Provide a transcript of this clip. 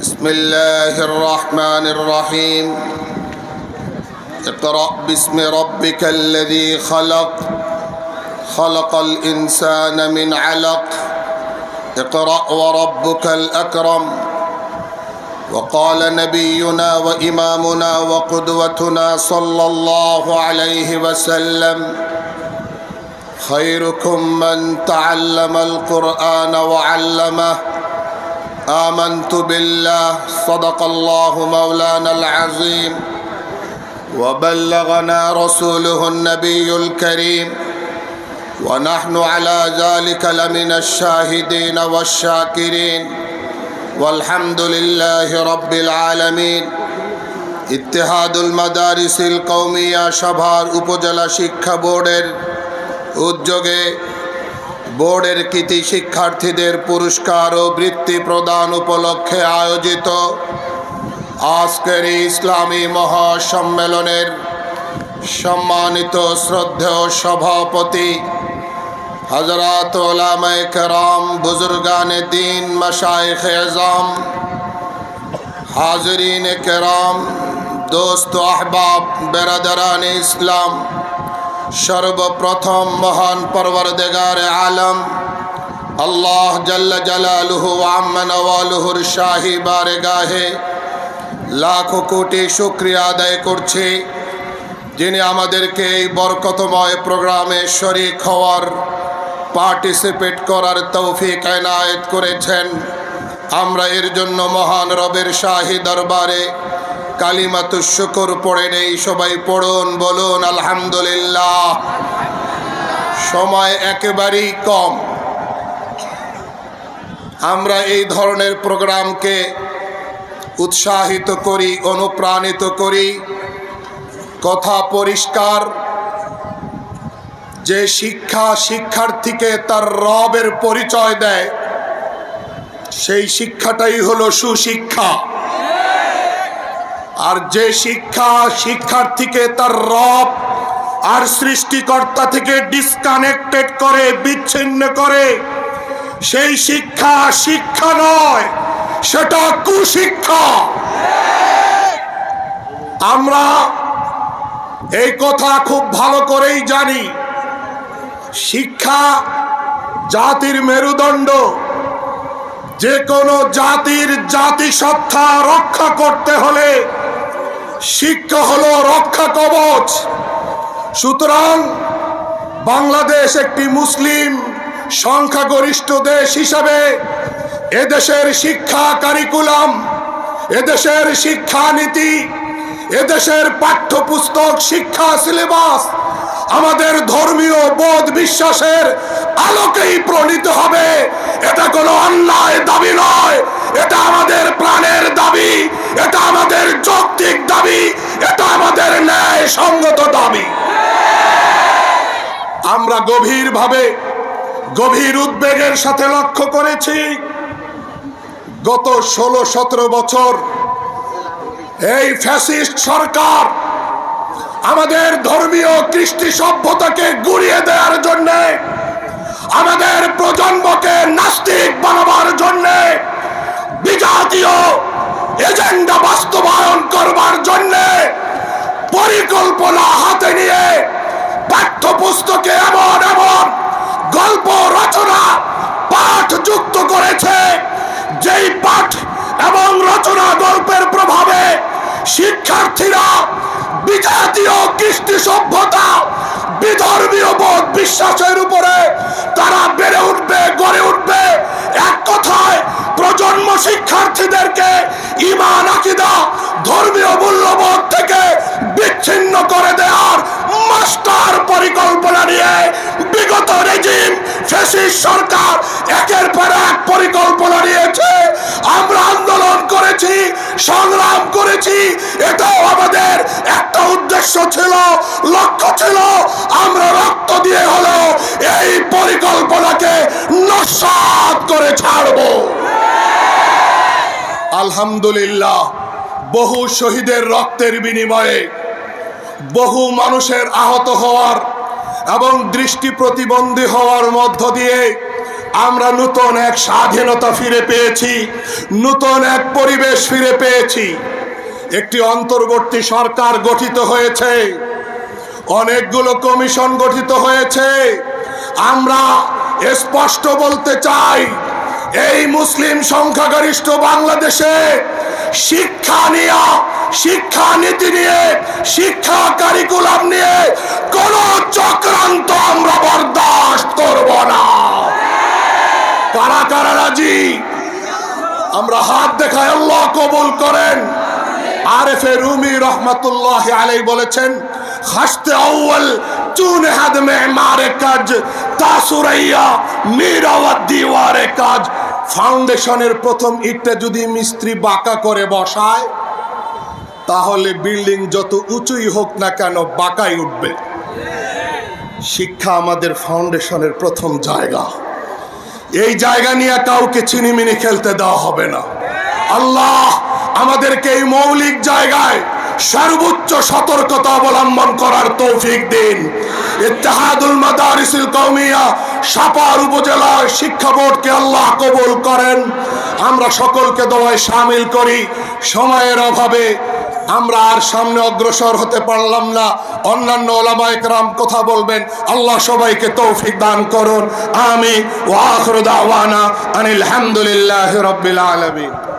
بسم الله الرحمن الرحيم. اقرأ باسم ربك الذي خلق. خلق الإنسان من علق. اقرأ وربك الأكرم. وقال نبينا وإمامنا وقدوتنا صلى الله عليه وسلم خيركم من تعلم القرآن وعلمه آمنت بالله صدق الله مولانا العظيم وبلغنا رسوله النبي الكريم ونحن على ذلك لمن الشاهدين والشاكرين والحمد لله رب العالمين ইত্তেহাদুল মাদারিসিল কৌমিয়া সভার উপজেলা শিক্ষা বোর্ডের উদ্যোগে বোর্ডের কৃতি শিক্ষার্থীদের পুরস্কার ও বৃত্তি প্রদান উপলক্ষে আয়োজিত আজকের ইসলামী মহাসম্মেলনের সম্মানিত শ্রদ্ধেয় সভাপতি হজরত ওলামায় কেরাম বুজুর্গানে দিন মশাইখ এজাম, হাজরিন কেরাম, দোস্ত আহবাব, বেরাদারান ইসলাম সর্বপ্রথম মহান পরবরদেগার আলম, আল্লাহ জাল্লা জালালুহু আম্মান আওয়ালুহুর শাহি বারেগাহে লাখো কোটি শুক্রিয়া আদায় করছি, যিনি আমাদেরকে এই বরকতময় প্রোগ্রামে শরিক হওয়ার, পার্টিসিপেট করার তৌফিক এনায়েত করেছেন। আমরা এর জন্য মহান রবের শাহী দরবারে কালিমাতু শুকর পড়ে নেই, সবাই পড়ুন, বলুন, আলহামদুলিল্লাহ। সময় একেবারেই কম। আমরা এই ধরনের প্রোগ্রামকে উৎসাহিত করি, অনুপ্রাণিত করি। কথা পরিষ্কার, যে শিক্ষা শিক্ষার্থীকে তার রবের পরিচয় দেয়, সেই শিক্ষাটাই হলো সুশিক্ষা। আর যে শিক্ষা শিক্ষার্থীকে তার রব আর সৃষ্টিকর্তা থেকে ডিসকানেক্টেড করে, বিচ্ছিন্ন করে, সেই শিক্ষা শিক্ষা নয়, সেটা কুশিক্ষা। আমরা এই কথা খুব ভালো করেই জানি। শিক্ষা জাতির মেরুদণ্ড। যে কোনো জাতির জাতিসত্তা রক্ষা করতে হলে শিক্ষা হলো রক্ষা কবচ। সুতরাং বাংলাদেশ একটি মুসলিম, সংখ্যাগরিষ্ঠ দেশ হিসাবে এদেশের শিক্ষা কারিকুলাম, এদেশের শিক্ষানীতি এদেশের পাঠ্যপুস্তক শিক্ষা সিলেবাস আমাদের ধর্মীয় বোধ বিশ্বাসের আলোকেই প্রণীত হবে। এটা কোনো অন্যায় দাবি নয়, এটা আমাদের আমাদের ন্যায় সঙ্গত দাবি। আমরা গভীরভাবে, গভীর উদ্বেগের সাথে লক্ষ্য করেছি, গত ষোলো সতেরো বছর এই ফ্যাসিস্ট সরকার আমাদের ধর্মীয় কৃষ্টি সভ্যতাকে গুড়িয়ে দেওয়ার জন্য, আমাদের প্রজন্মকে নাস্তিক বানাবার জন্য, বিজাতীয় এজেন্ডা বাস্তবায়ন করবার জন্য পরিকল্পনা হাতে নিয়ে পাঠ্যপুস্তকে এমন এমন গল্প রচনা পাঠ যুক্ত করেছে, যেই পাঠ এবং রচনা গল্পের প্রভাবে শিক্ষার্থীরা বিজাতীয় কৃষ্টি সভ্যতা, বিধর্মীয় বোধ বিশ্বাসের উপরে তারা বেড়ে উঠবে, গড়ে উঠবে। এক কথায়, প্রজন্ম শিক্ষার্থীদেরকে ইমান, আকিদা, ধর্মীয় মূল্যবোধ থেকে বিচ্ছিন্ন করে দেওয়ার মাস্টার পরিকল্পনা নিয়ে বিগত রেজিম ফেসিস সরকার একের পর এক পরিকল্পনা নিয়েছে। আমরা আন্দোলন করেছি, সংগ্রাম করেছি, এটাও আমাদের একটা উদ্দেশ্য ছিল, লক্ষ্য ছিল। আমরা রক্ত দিয়ে হলো এই পরিকল্পনাকে নস্বাত করে ছাড়বো। আলহামদুলিল্লাহ, বহু শহীদের রক্তের বিনিময়ে বহু মানুষের আহত হওয়ার এবং দৃষ্টি প্রতিবন্ধী হওয়ার মধ্য দিয়ে আমরা নতুন এক স্বাধীনতা ফিরে পেয়েছি, নতুন এক পরিবেশ ফিরে পেয়েছি। একটি অন্তর্বর্তী সরকার গঠিত হয়েছে, অনেকগুলো কমিশন গঠিত হয়েছে। আমরা স্পষ্ট বলতে চাই, এই মুসলিম সংখ্যাগরিষ্ঠ বাংলাদেশে শিক্ষা নিয়ে শিক্ষা নীতি নিয়ে, শিক্ষা কারিকুলাম নিয়ে কোন চক্রান্ত আমরা বরদাস্ত করব না। কারা কারা রাজি? আমরা হাত দেখায় আল্লাহ কবুল করেন। আরেফে রুমি রহমতুল্লাহ আলাই বলেছেন খাসতে আউয়াল চুন হাদ মে মারে কাজ তাসুরাইয়া মিরাওয়াত দিওয়ারে কাজ। ফাউন্ডেশনের প্রথম ইটটা যদি মিস্ত্রি বাঁকা করে বসায় তাহলে বিল্ডিং যত উঁচুই হোক না কেন বাঁকাই উঠবে। শিক্ষা আমাদের ফাউন্ডেশনের প্রথম জায়গা। এই জায়গা নিয়ে কাউকে চিনিমিনি খেলতে দেওয়া হবে না। আল্লাহ আমাদেরকে এই মৌলিক জায়গায় সর্বোচ্চ সতর্কতা অবলম্বন করার তৌফিক দিন। ইত্তেহাদুল মাদারিসুল কৌমিয়া সাপার উপজেলার শিক্ষা বোর্ডকে আল্লাহ কবুল করেন। আমরা সকলকে দোয়ায় সামিল করি। সময়ের অভাবে আমরা আর সামনে অগ্রসর হতে পারলাম না। অন্যান্য ওলামা রাম কথা বলবেন, আল্লাহ সবাইকে তৌফিক দান করুন। আমি ওয়াখরুদাওয়ানা আনিল হামদুলিল্লাহ রবিল আলামিন।